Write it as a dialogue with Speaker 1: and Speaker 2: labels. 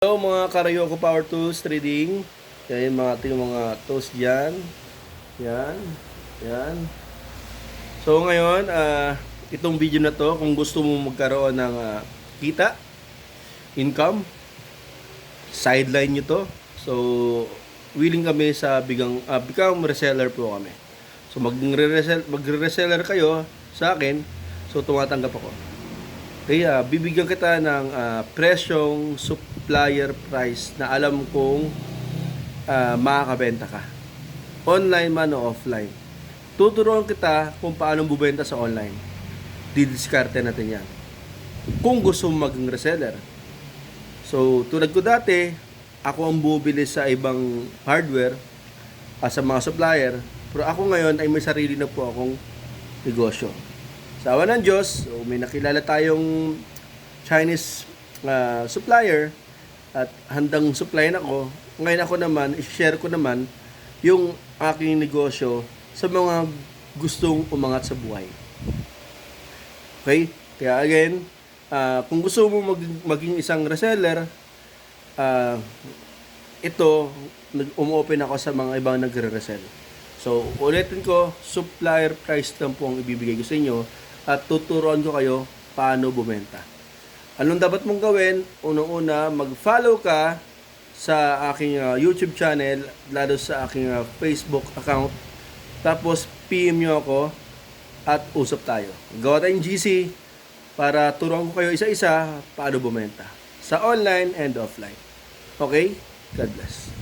Speaker 1: Hello mga Karayoko Power Tools Trading. Yan mga ating mga tools dyan. Yan. Yan. So ngayon, ah, itong video na to, kung gusto mo magkaroon ng ah, kita, income, sideline nyo to. So, willing kami sa bigang, uh, become reseller po kami. So, magre-resell, magre-reseller kayo sa akin, so tumatanggap ako. Kaya bibigyan kita ng ah, presyong supplier price na alam kong ah, makakabenta ka. Online man o offline. Tuturuan kita kung paano bubenta sa online. Didiskarte natin yan. Kung gusto mo maging reseller. So, tulad ko dati, ako ang bumibili sa ibang hardware as sa mga supplier. Pero ako ngayon ay may sarili na po akong negosyo. Sa awa ng Diyos, so may nakilala tayong Chinese ah, supplier at handang supplyan ako. Ngayon ako naman, i-share ko naman yung aking negosyo sa mga gustong umangat sa buhay. Okay? Kaya again, ah, kung gusto mo mag- maging isang reseller, ah, ito, umu-open ako sa mga ibang nagre-resell. So, ulitin ko, supplier price lang po ang ibibigay ko sa inyo at tuturuan ko kayo paano bumenta. Anong dapat mong gawin? Unang-una, mag-follow ka sa aking ah, YouTube channel, lalo sa aking ah, Facebook account. Tapos, PM nyo ako at usap tayo. Gawa tayong GC para turuan ko kayo isa-isa paano bumenta sa online and offline. Okay? God bless.